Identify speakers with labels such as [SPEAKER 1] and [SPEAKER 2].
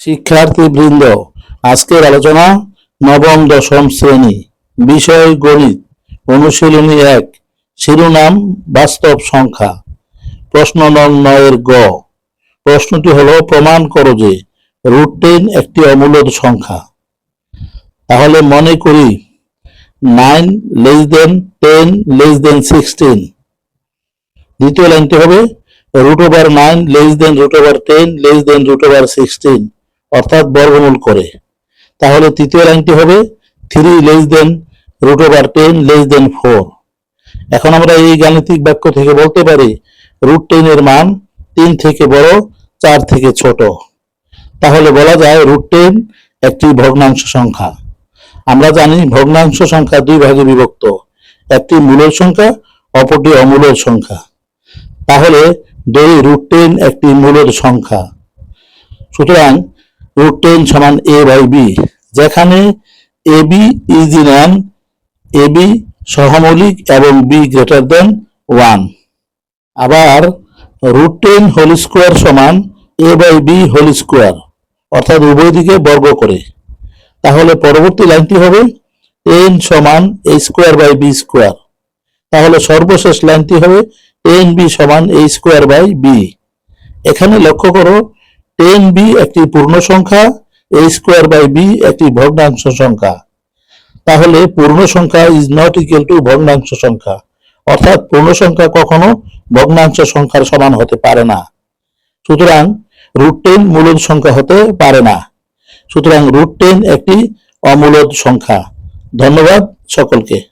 [SPEAKER 1] শিক্ষার্থী বৃন্দ, আজকের আলোচনা নবম দশম শ্রেণি, বিষয় গণিত, অনুশীলনী এক, শিরোনাম বাস্তব সংখ্যা। প্রশ্ন নয়ের গ। প্রশ্নটি হলো, প্রমাণ করো যে রুট টেন একটি অমূলদ সংখ্যা। তাহলে মনে করি nine less than ten less than sixteen দ্বিতীয় লাইনটি হবে root over nine less than root over ten less than root over sixteen অর্থাৎ বর্গমূল করে। তাহলে তৃতীয় লাইনটি হবে three less than root over ten less than four এখন আমরা এই গাণিতিক বাক্য থেকে বলতে পারি রুট টেন এর মান তিন থেকে বড়, চার থেকে ছোট। তাহলে বলা যায় রুট টেন একটি ভগ্নাংশ সংখ্যা। আমরা জানি ভগ্নাংশ সংখ্যা দুই ভাগে বিভক্ত। একটি মূলের সংখ্যা, অপরটি অমূলের সংখ্যা। তাহলে ধরি রুট টেন একটি মূলের সংখ্যা। সুতরাং রুট টেন সমান এ বাই বি যেখানে A B is in an A B সহমৌলিক এবং বি গ্রেটার দেন ওয়ান আবার রুট টেন হোল স্কোয়ার সমান A by B whole square অর্থাৎ উভয় দিকে বর্গ করে। তাহলে পরবর্তী লাইনটি হবে টেন সমান A square by B square তাহলে সর্বশেষ লাইনটি হবে টেন বি সমান এ স্কোয়ার বাই বি এখানে লক্ষ্য করো টেন বি একটি পূর্ণ সংখ্যা এ স্কোয়ার বাই বি একটি ভগ্নাংশ সংখ্যা। তাহলে পূর্ণ সংখ্যা ইজ নট ইকুয়াল টু ভগ্নাংশ সংখ্যা। অর্থাৎ পূর্ণ সংখ্যা কখনো ভগ্নাংশ সংখ্যার সমান হতে পারে না। সুতরাং রুট টেন মূলদ সংখ্যা হতে পারে না। সুতরাং রুট টেন একটি অমূলদ সংখ্যা। ধন্যবাদ সকলকে।